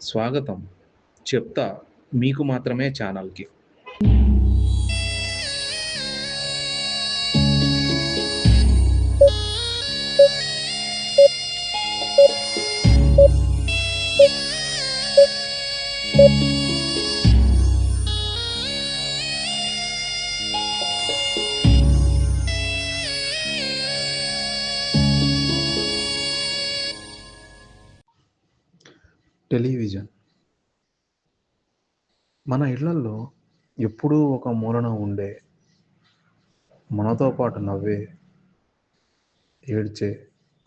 స్వాగతం చెప్తా మీకు మాత్రమే ఛానల్‌కి. టెలివిజన్. మన ఇళ్ళల్లో ఎప్పుడూ ఒక మూలన ఉండే మనతో పాటు నవ్వే, ఏడ్చే,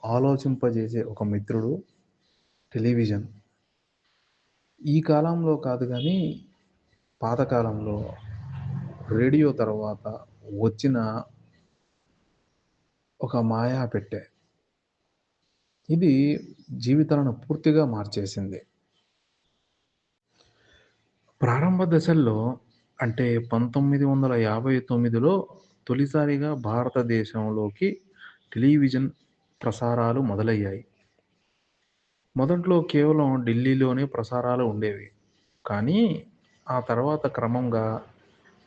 ఆలోచింపజేసే ఒక మిత్రుడు టెలివిజన్. ఈ కాలంలో కాదు కానీ పాతకాలంలో రేడియో తర్వాత వచ్చిన ఒక మాయా పెట్టే ఇది జీవితాలను పూర్తిగా మార్చేసింది. ప్రారంభ దశల్లో అంటే 1959లో తొలిసారిగా భారతదేశంలోకి టెలివిజన్ ప్రసారాలు మొదలయ్యాయి. మొదట్లో కేవలం ఢిల్లీలోనే ప్రసారాలు ఉండేవి. కానీ ఆ తర్వాత క్రమంగా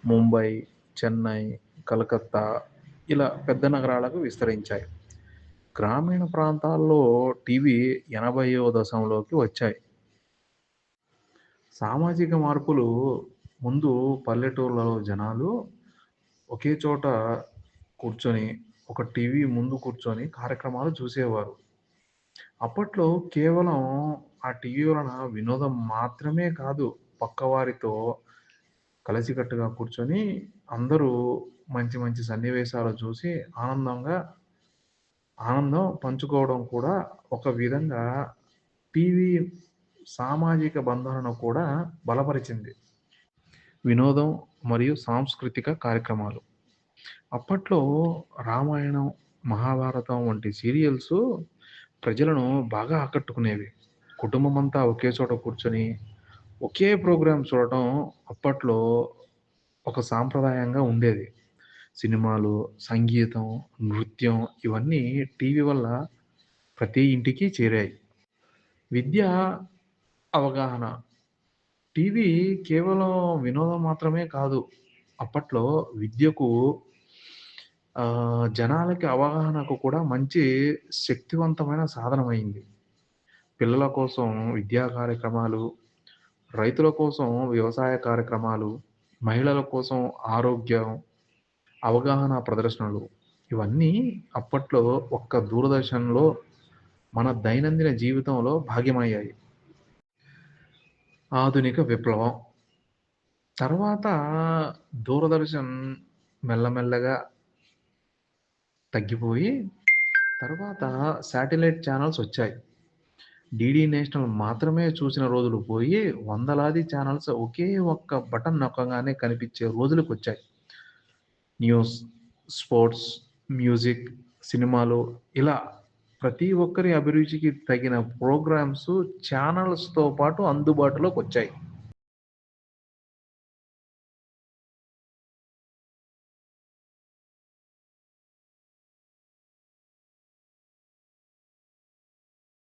ముంబై, చెన్నై, కలకత్తా ఇలా పెద్ద నగరాలకు విస్తరించాయి. గ్రామీణ ప్రాంతాల్లో టీవీ ఎనభైవ దశంలోకి వచ్చాయి. సామాజిక మార్పులు ముందు పల్లెటూర్లలో జనాలు ఒకే చోట కూర్చొని ఒక టీవీ ముందు కూర్చొని కార్యక్రమాలు చూసేవారు. అప్పట్లో కేవలం ఆ టీవీ వలన వినోదం మాత్రమే కాదు పక్కవారితో కలిసికట్టుగా కూర్చొని అందరూ మంచి మంచి సన్నివేశాలు చూసి ఆనందంగా ఆనందం పంచుకోవడం కూడా ఒక విధంగా టీవీ సామాజిక బంధాలను కూడా బలపరిచింది. వినోదం మరియు సాంస్కృతిక కార్యక్రమాలు. అప్పట్లో రామాయణం, మహాభారతం వంటి సీరియల్స్ ప్రజలను బాగా ఆకట్టుకునేవి. కుటుంబం అంతా ఒకే చోట కూర్చొని ఒకే ప్రోగ్రామ్ చూడటం అప్పట్లో ఒక సాంప్రదాయంగా ఉండేది. సినిమాలు, సంగీతం, నృత్యం నృత్యం ఇవన్నీ టీవీ వల్ల ప్రతి ఇంటికి చేరాయి. విద్య, అవగాహన. టీవీ కేవలం వినోదం మాత్రమే కాదు అప్పట్లో విద్యకు జనాలకి అవగాహనకు కూడా మంచి శక్తివంతమైన సాధనమైంది. పిల్లల కోసం విద్యా కార్యక్రమాలు, రైతుల కోసం వ్యవసాయ కార్యక్రమాలు, మహిళల కోసం ఆరోగ్యం, అవగాహన ప్రదర్శనలు ఇవన్నీ అప్పట్లో ఒక్క దూరదర్శన్‌లో మన దైనందిన జీవితంలో భాగ్యమయ్యాయి. ఆధునిక విప్లవం. తర్వాత దూరదర్శన్ మెల్లమెల్లగా తగ్గిపోయి తర్వాత శాటిలైట్ ఛానల్స్ వచ్చాయి. డీడీ నేషనల్ మాత్రమే చూసిన రోజులు పోయి వందలాది ఛానల్స్ ఒకే ఒక్క బటన్ నొక్కగానే కనిపించే రోజులకొచ్చాయి. న్యూస్, స్పోర్ట్స్, మ్యూజిక్, సినిమాలు ఇలా ప్రతి ఒక్కరి అభిరుచికి తగిన ప్రోగ్రామ్స్ ఛానల్స్తో పాటు అందుబాటులోకి వచ్చాయి.